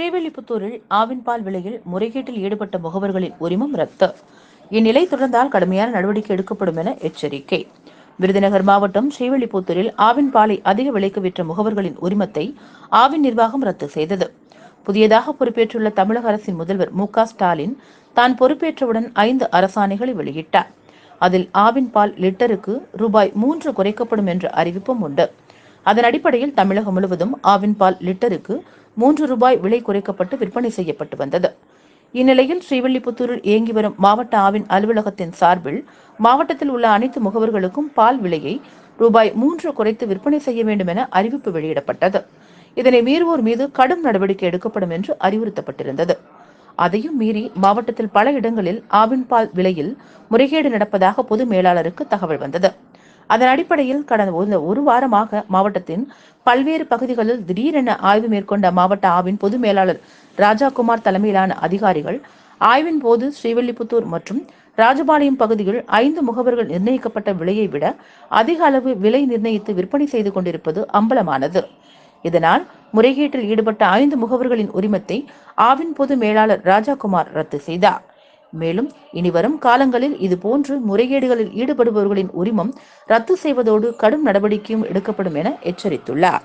ஸ்ரீவில்லிபுத்தூரில் ஆவின் பால் விலையில் முறைகேட்டில் ஈடுபட்ட முகவர்களின் உரிமம் ரத்து. இந்நிலை தொடர்ந்தால் கடுமையான நடவடிக்கை எடுக்கப்படும் என எச்சரிக்கை. விருதுநகர் மாவட்டம் ஸ்ரீவில்லிபுத்தூரில் ஆவின் பாலை அதிக விலைக்கு விற்ற முகவர்களின் உரிமத்தை ஆவின் நிர்வாகம் ரத்து செய்தது. புதியதாக பொறுப்பேற்றுள்ள தமிழக அரசின் முதல்வர் மு ஸ்டாலின் தான் பொறுப்பேற்றவுடன் ஐந்து அரசாணைகளை வெளியிட்டார். அதில் ஆவின் பால் லிட்டருக்கு ரூபாய் மூன்று குறைக்கப்படும் என்ற அறிவிப்பும் உண்டு. அதன் அடிப்படையில் தமிழகம் முழுவதும் ஆவின் பால் லிட்டருக்கு மூன்று ரூபாய் விலை குறைக்கப்பட்டு விற்பனை செய்யப்பட்டு வந்தது. இந்நிலையில் ஸ்ரீவில்லிபுத்தூரில் இயங்கி வரும் மாவட்ட ஆவின் அலுவலகத்தின் சார்பில் மாவட்டத்தில் உள்ள அனைத்து முகவர்களுக்கும் பால் விலையை ரூபாய் மூன்று குறைத்து விற்பனை செய்ய வேண்டும் என அறிவிப்பு வெளியிடப்பட்டது. இதனை மீறுவோர் மீது கடும் நடவடிக்கை எடுக்கப்படும் என்று அறிவுறுத்தப்பட்டிருந்தது. அதையும் மீறி மாவட்டத்தில் பல இடங்களில் ஆவின் பால் விலையில் முறைகேடு நடப்பதாக பொது மேலாளருக்கு தகவல் வந்தது. அதன் அடிப்படையில் கடந்த ஒரு- வாரமாக மாவட்டத்தின் பல்வேறு பகுதிகளில் திடீரென ஆய்வு மேற்கொண்ட மாவட்ட ஆவின் பொது மேலாளர் ராஜாகுமார் தலைமையிலான அதிகாரிகள் ஆய்வின் போது ஸ்ரீவில்லிபுத்தூர் மற்றும் ராஜபாளையம் பகுதியில் ஐந்து முகவர்கள் நிர்ணயிக்கப்பட்ட விலையை விட அதிக அளவு விலை நிர்ணயித்து விற்பனை செய்து கொண்டிருப்பது அம்பலமானது. இதனால் முறைகேட்டில் ஈடுபட்ட ஐந்து முகவர்களின் உரிமத்தை ஆவின் பொது மேலாளர் ராஜாகுமார் ரத்து செய்தார். மேலும் இனி வரும் காலங்களில் இதுபோன்று முறைகேடுகளில் ஈடுபடுபவர்களின் உரிமம் ரத்து செய்வதோடு கடும் நடவடிக்கையும் எடுக்கப்படும் என எச்சரித்துள்ளார்.